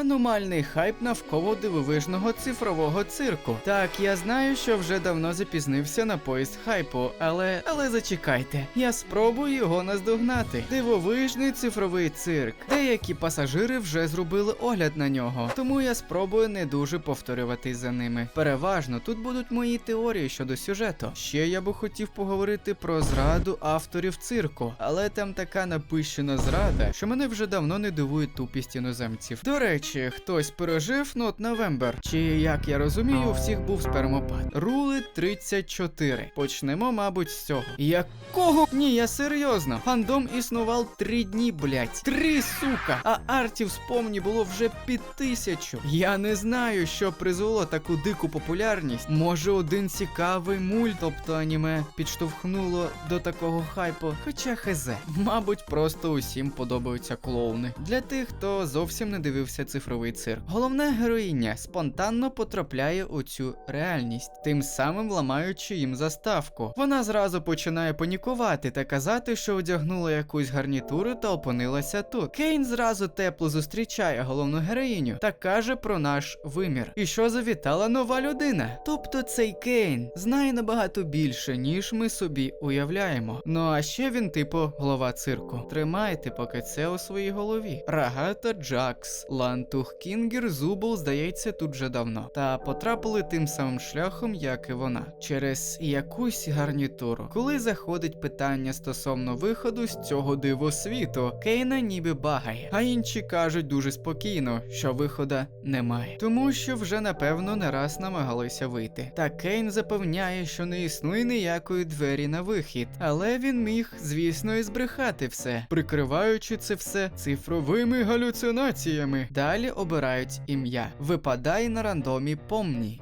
Аномальний хайп навколо дивовижного цифрового цирку. Так, я знаю, що вже давно запізнився на поїзд хайпу, але але зачекайте, я спробую його наздогнати. Дивовижний цифровий цирк. Деякі пасажири вже зробили огляд на нього, тому я спробую не дуже повторюватись за ними. Переважно тут будуть мої теорії щодо сюжету. Ще я би хотів поговорити про зраду авторів цирку, але там така напищена зрада, що мене вже давно не дивує тупість іноземців. До речі, хтось пережив Not November, чи як я розумію, у всіх був спермопад. Рули 34. Почнемо, мабуть, з цього. Якого? Ні, я серйозно. Фандом існував три дні, блять. Три сука. А артів спомні було вже під тисячу. Я не знаю, що призвело таку дику популярність. Може, один цікавий мульт, тобто аніме, підштовхнуло до такого хайпу. Хоча хз, мабуть, просто усім подобаються клоуни. Для тих, хто зовсім не дивився цифровий цирк. Головна героїня спонтанно потрапляє у цю реальність, тим самим ламаючи їм заставку. Вона зразу починає панікувати та казати, що одягнула якусь гарнітуру та опинилася тут. Кейн зразу тепло зустрічає головну героїню та каже про наш вимір. І що завітала нова людина. Тобто цей Кейн знає набагато більше, ніж ми собі уявляємо. Ну а ще він, типу, голова цирку. Тримайте поки це у своїй голові. Рагата Джакс, Лантух Кінгер, Зубл, здається, тут вже давно. Та потрапили тим самим шляхом, як і вона, через якусь гарнітуру. Коли заходить питання стосовно виходу з цього дивосвіту, Кейна ніби багає, а інші кажуть дуже спокійно, що вихода немає, тому що вже напевно не раз намагалися вийти. Та Кейн запевняє, що не існує ніякої двері на вихід, але він міг, звісно, і збрехати все, прикриваючи це все цифровими галюцинаціями. Далі обирають ім'я. Випадає на рандомі помні.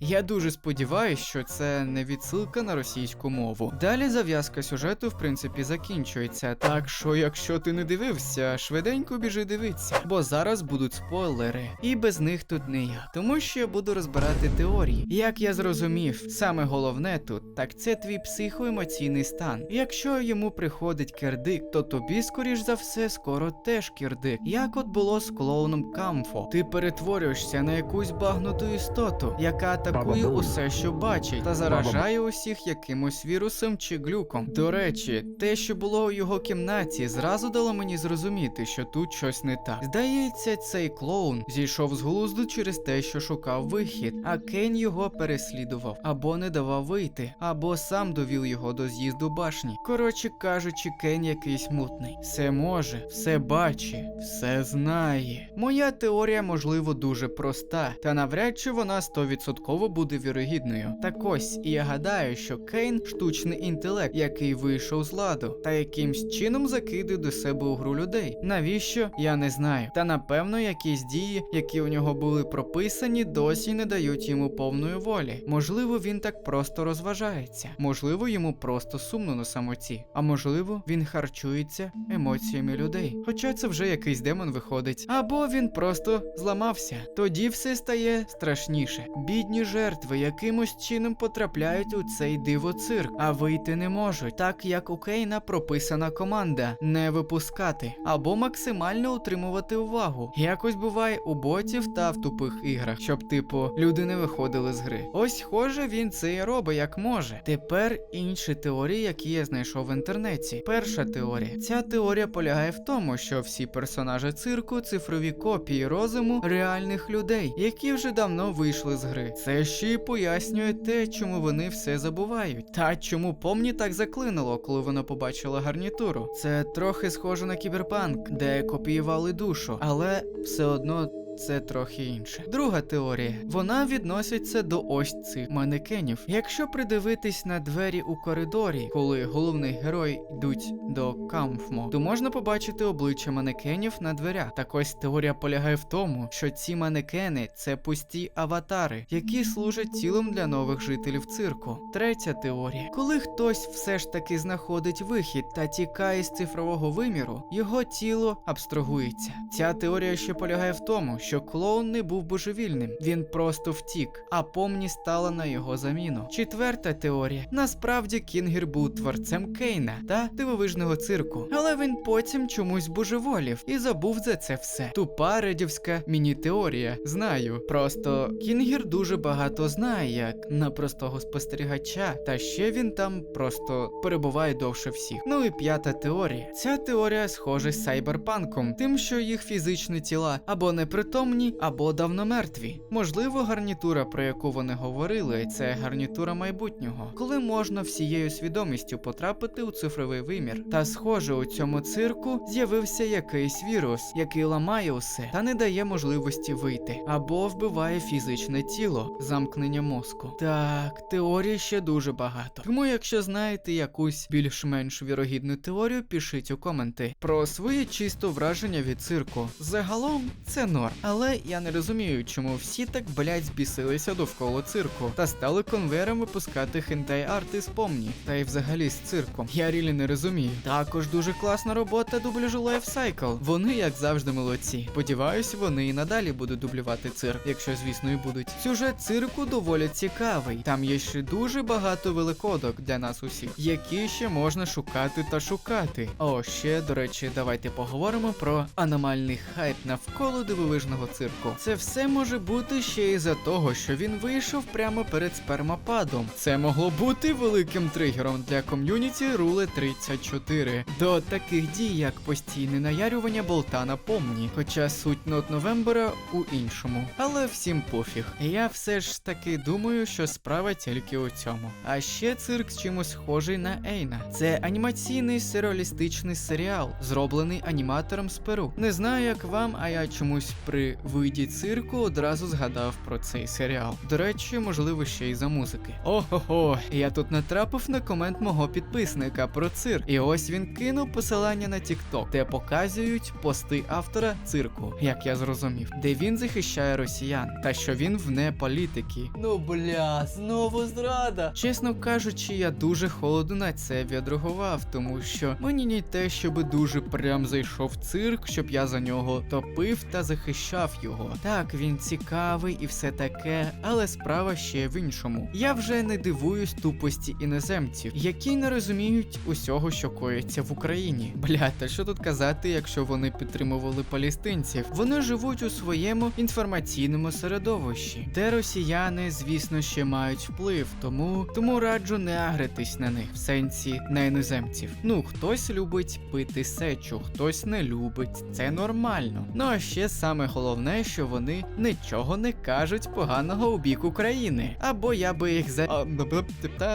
Я дуже сподіваюся, що це не відсилка на російську мову. Далі зав'язка сюжету, в принципі, закінчується. Так що, якщо ти не дивився, швиденько біжи дивитися, бо зараз будуть спойлери, і без них тут не я. Тому що я буду розбирати теорії. Як я зрозумів, саме головне тут, так це твій психоемоційний стан. Якщо йому приходить кирдик, то тобі, скоріш за все, скоро теж кирдик. Як от було з клоуном Камфо. Ти перетворюєшся на якусь багнуту істоту, яка атакує усе, що бачить, та заражає усіх якимось вірусом чи глюком. До речі, те, що було у його кімнаті, зразу дало мені зрозуміти, що тут щось не так. Здається, цей клоун зійшов з глузду через те, що шукав вихід, а Кен його переслідував або не давав вийти, або сам довів його до з'їзду башні. Коротше кажучи, Кен якийсь мутний. Все може, все бачить, все знає. Моя теорія, можливо, дуже проста, та навряд чи вона 100% буде вірогідною. Так ось, і я гадаю, що Кейн штучний інтелект, який вийшов з ладу, та якимсь чином закидує до себе у гру людей. Навіщо? Я не знаю. Та напевно якісь дії, які у нього були прописані, досі не дають йому повної волі. Можливо, він так просто розважається. Можливо, йому просто сумно на самоті. А можливо, він харчується емоціями людей. Хоча це вже якийсь демон виходить. Або він просто зламався. Тоді все стає страшніше. Бідні жертви якимось чином потрапляють у цей диво-цирк, а вийти не можуть, так як у Кейна прописана команда не випускати або максимально утримувати увагу. Якось буває у ботів та в тупих іграх, щоб, типу, люди не виходили з гри. Ось схоже, він це і робить як може. Тепер інші теорії, які я знайшов в інтернеті. Перша теорія. Ця теорія полягає в тому, що всі персонажі цирку цифрові копії розуму реальних людей, які вже давно вийшли з гри. Це ще й пояснює те, чому вони все забувають. Та чому помні так заклинило, коли вона побачила гарнітуру. Це трохи схоже на кіберпанк, де копіювали душу, але все одно. Це трохи інше. Друга теорія. Вона відноситься до ось цих манекенів. Якщо придивитись на двері у коридорі, коли головний герой йдуть до Камфмо, то можна побачити обличчя манекенів на дверях. Так ось теорія полягає в тому, що ці манекени це пусті аватари, які служать тілом для нових жителів цирку. Третя теорія. Коли хтось все ж таки знаходить вихід та тікає з цифрового виміру, його тіло абстрагується. Ця теорія ще полягає в тому, що клоун не був божевільним, він просто втік, а помні стала на його заміну. Четверта теорія: насправді Кінгер був творцем Кейна та дивовижного цирку, але він потім чомусь божеволів і забув за це все. Тупа редівська міні-теорія. Знаю. Просто Кінгер дуже багато знає, як на простого спостерігача, та ще він там просто перебуває довше всіх. Ну і п'ята теорія. Ця теорія схожа з сайберпанком, тим, що їх фізичні тіла або непритомні, або давно мертві. Можливо, гарнітура, про яку вони говорили, це гарнітура майбутнього, коли можна всією свідомістю потрапити у цифровий вимір. Та схоже, у цьому цирку з'явився якийсь вірус, який ламає усе та не дає можливості вийти, або вбиває фізичне тіло, замкнення мозку. Так, теорій ще дуже багато. Тому, якщо знаєте якусь більш-менш вірогідну теорію, пишіть у коменти про свої чисто враження від цирку. Загалом це норм, але я не розумію, чому всі так блять збісилися довкола цирку та стали конвейером випускати хентай арти з помні, та й взагалі з цирком. Я рілі не розумію. Також дуже класна робота дубляжу Lifecycle. Вони, як завжди, молодці. Сподіваюсь, вони і надалі будуть дублювати цирк, якщо звісно і будуть. Сюжет цирку доволі цікавий. Там є ще дуже багато великодок для нас усіх, які ще можна шукати та шукати. О, ще до речі, давайте поговоримо про аномальний хайп навколо дивовижного цирку. Це все може бути ще й за того, що він вийшов прямо перед спермопадом. Це могло бути великим тригером для ком'юніті Руле 34 до таких дій, як постійне наярювання болта на помні. Хоча суть Нот Новембера у іншому. Але всім пофіг. Я все ж таки думаю, що справа тільки у цьому. А ще цирк з чимось схожий на Ейна. Це анімаційний сюрреалістичний серіал, зроблений аніматором з Перу. Не знаю, як вам, а я чомусь при виді цирку одразу згадав про цей серіал. До речі, можливо, ще й за музики. Ого, я тут натрапив на комент мого підписника про цирк. І ось він кинув посилання на TikTok, де показують пости автора цирку, як я зрозумів, де він захищає росіян, та що він вне політики. Ну бля, знову зрада. Чесно кажучи, я дуже холодно на це відреагував, тому що мені не те, щоб дуже прям зайшов цирк, щоб я за нього топив та захищав його. Так, він цікавий і все таке, але справа ще в іншому. Я вже не дивуюсь тупості іноземців, які не розуміють усього, що коїться в Україні. Бля, та що тут казати, якщо вони підтримували палестинців? Вони живуть у своєму інформаційному середовищі, де росіяни, звісно, ще мають вплив, тому тому раджу не агритись на них в сенсі на іноземців. Ну, хтось любить пити сечу, хтось не любить. Це нормально. Ну а ще саме головне, що вони нічого не кажуть поганого у бік України. Або я би їх за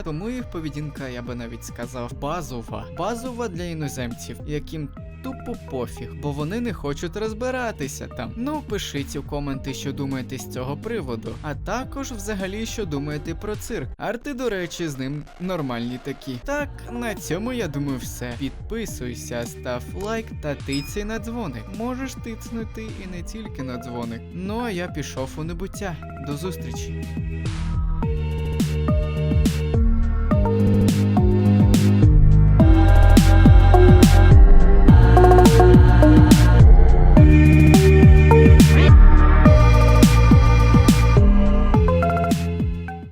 тому їх поведінка, я би навіть сказав, базова. Базова для іноземців, яким тупо пофіг, бо вони не хочуть розбиратися там. Ну, пишіть у коменти, що думаєте з цього приводу, а також взагалі, що думаєте про цирк. Арти, до речі, з ним нормальні такі. Так, на цьому я думаю, все. Підписуйся, став лайк та тицяй на дзвоник. Можеш тицнути і не тільки на дзвоник. Ну а я пішов у небуття. До зустрічі.